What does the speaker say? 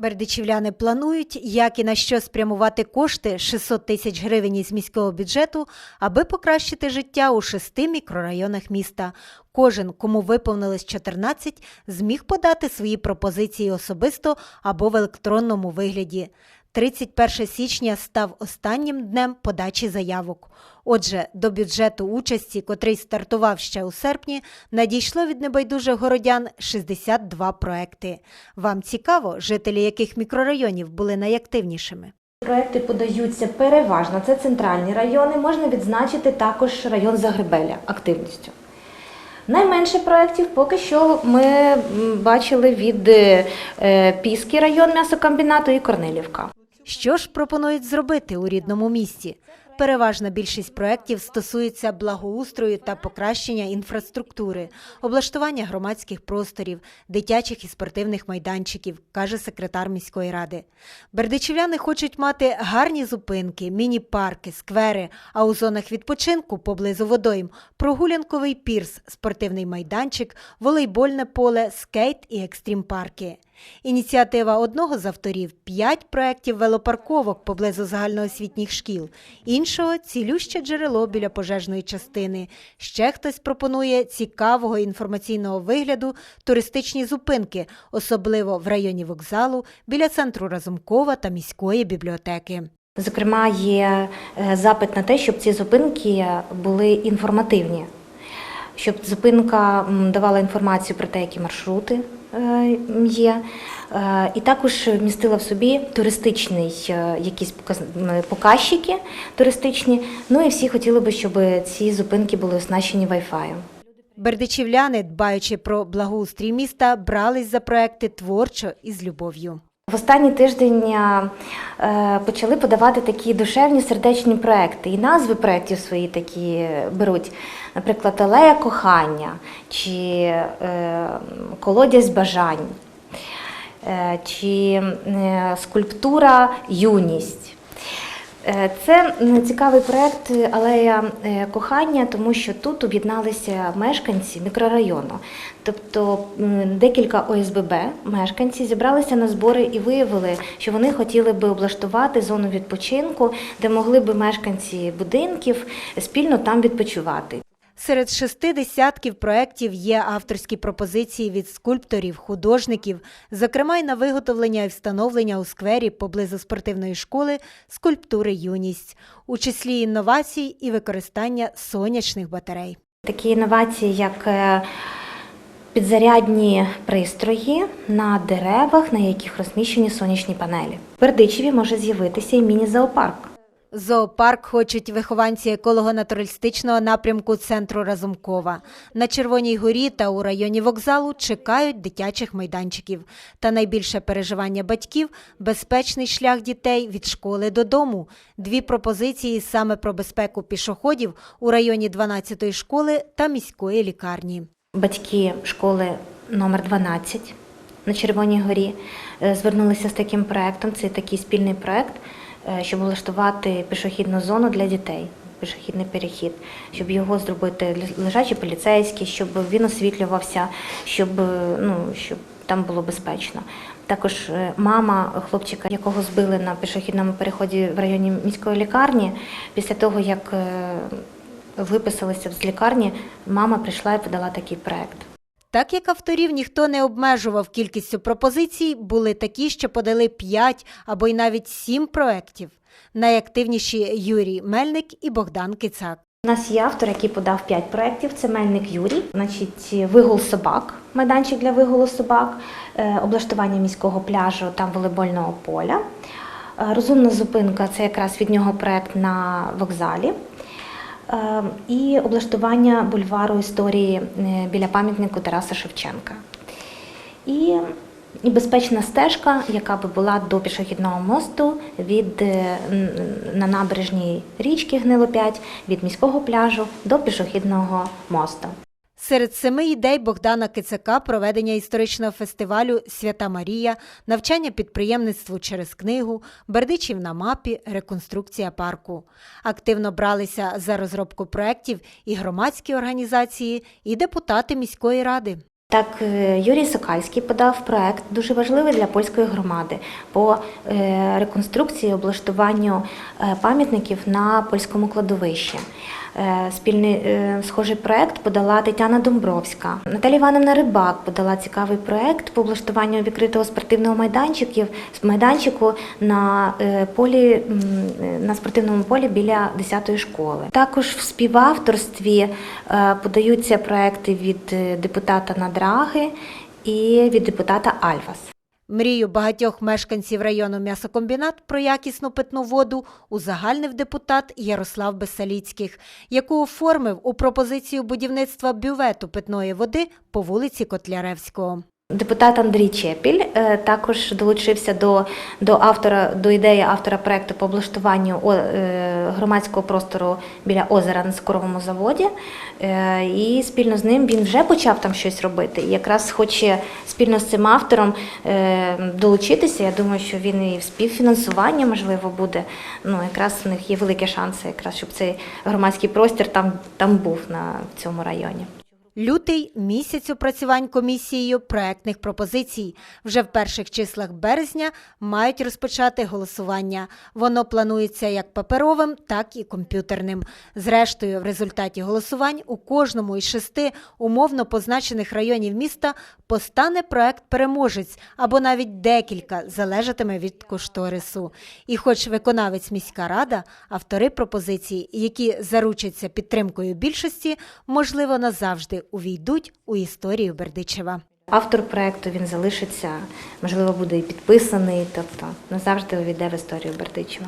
Бердичівляни планують, як і на що спрямувати кошти 600 тисяч гривень із міського бюджету, аби покращити життя у шести мікрорайонах міста. Кожен, кому виповнилось 14, зміг подати свої пропозиції особисто або в електронному вигляді. 31 січня став останнім днем подачі заявок. Отже, до бюджету участі, котрий стартував ще у серпні, надійшло від небайдужих городян 62 проекти. Вам цікаво, жителі яких мікрорайонів були найактивнішими? Проекти подаються переважно. Це центральні райони. Можна відзначити також район Загребеля активністю. Найменше проєктів поки що ми бачили від е, Піски район м'ясокомбінату і Корнелівка. Що ж пропонують зробити у рідному місті? Переважна більшість проєктів стосується благоустрою та покращення інфраструктури, облаштування громадських просторів, дитячих і спортивних майданчиків, каже секретар міської ради. Бердичівляни хочуть мати гарні зупинки, міні-парки, сквери, а у зонах відпочинку поблизу водойм прогулянковий пірс, спортивний майданчик, волейбольне поле, скейт і екстрім-парки. Ініціатива одного з авторів п'ять проєктів велопарковок поблизу загальноосвітніх шкіл, іншого цілюще джерело біля пожежної частини. Ще хтось пропонує цікавого інформаційного вигляду туристичні зупинки, особливо в районі вокзалу, біля центру Разумкова та міської бібліотеки. Зокрема, є е, запит на те, щоб ці зупинки були інформативні, щоб зупинка давала інформацію про те, які маршрути є, е, і також містила в собі туристичний е, якісь показ- показчики туристичні. Ну і всі хотіли би, щоб ці зупинки були оснащені Wi-Fi. Бердичівляни, дбаючи про благоустрій міста, брались за проекти творчо і з любов'ю. В останній тиждень е, почали подавати такі душевні сердечні проекти. І назви проєктів свої такі беруть, наприклад, Алея кохання чи е, Колодязь бажань, е, чи е, скульптура Юність. Е, Це цікавий проект Алея е, кохання, тому що тут об'єдналися мешканці мікрорайону. Тобто декілька ОСББ мешканці зібралися на збори і виявили, що вони хотіли би облаштувати зону відпочинку, де могли би мешканці будинків спільно там відпочивати. Серед шести десятків проєктів є авторські пропозиції від скульпторів, художників, зокрема й на виготовлення і встановлення у сквері поблизу спортивної школи скульптури юність, у числі інновацій і використання сонячних батарей. Такі інновації, як е, підзарядні пристрої на деревах, на яких розміщені сонячні панелі. В Бердичеві може з'явитися і міні-зоопарк. Зоопарк хочуть вихованці еколого-натуралістичного напрямку центру Разумкова. На Червоній горі та у районі вокзалу чекають дитячих майданчиків. Та найбільше переживання батьків безпечний шлях дітей від школи додому. Дві пропозиції саме про безпеку пішоходів у районі 12-ї школи та міської лікарні. Батьки школи номер 12 на Червоній горі е, звернулися з таким проектом. Це такий спільний проект, щоб влаштувати пішохідну зону для дітей. Пішохідний перехід, щоб його зробити лежачі поліцейські, щоб він освітлювався, щоб е, ну щоб там було безпечно. Також е, мама хлопчика, якого збили на пішохідному переході в районі міської лікарні, після того як е, виписалися з лікарні, мама прийшла і подала такий проект. Так як авторів ніхто не обмежував кількістю пропозицій, були такі, що подали 5 або й навіть 7 проєктів. Найактивніші Юрій Мельник і Богдан Кицак. У нас є автор, який подав 5 проєктів. Це Мельник Юрій, значить, вигул собак, майданчик для вигулу собак, е, облаштування міського пляжу та волейбольного поля. Е, Розумна зупинка це якраз від нього проєкт на вокзалі. Е, І облаштування бульвару історії е, біля пам'ятнику Тараса Шевченка. І, і безпечна стежка, яка би була до пішохідного мосту від е, на набережній річки Гнило 5 від міського пляжу до пішохідного мосту. Серед семи ідей Богдана Кицака проведення історичного фестивалю Свята Марія, навчання підприємництву через книгу, Бердичів на мапі, реконструкція парку. Активно бралися за розробку проєктів і громадські організації, і депутати міської ради. Так, е, Юрій Сокальський подав проект дуже важливий для польської громади по е, реконструкції облаштуванню е, пам'ятників на польському кладовищі. Е, Спільний е, схожий проект подала Тетяна Домбровська. Наталія Івановна Рибак подала цікавий проект по облаштуванню відкритого спортивного майданчиків майданчику на е, полі на спортивному полі біля 10-ї школи. Також в співавторстві подаються проекти від депутата Надраги і від депутата Альвас. Мрію багатьох мешканців району м'ясокомбінат про якісну питну воду узагальнив депутат Ярослав Бесаліцьких, яку оформив у пропозицію будівництва бювету питної води по вулиці Котляревського. Депутат Андрій Чепіль е, також долучився до, до автора до ідеї автора проекту по облаштуванню е, громадського простору біля озера на скоровому заводі. Е, І спільно з ним він вже почав там щось робити. І якраз хоче спільно з цим автором долучитися. Я думаю, що він і в співфінансуванні можливо буде. Ну якраз у них є великі шанси, якраз щоб цей громадський простір там, там був на в цьому районі. Лютий місяць опрацювань комісією проектних пропозицій. Вже в перших числах березня мають розпочати голосування. Воно планується як паперовим, так і комп'ютерним. Зрештою, в результаті голосувань у кожному із шести умовно позначених районів міста постане проект переможець або навіть декілька залежатиме від кошторису. І хоч виконавець міська рада, автори пропозицій, які заручаться підтримкою більшості, можливо, назавжди увійдуть у історію Бердичева. Автор проекту він залишиться, можливо, буде і підписаний, тобто назавжди увійде в історію Бердичева.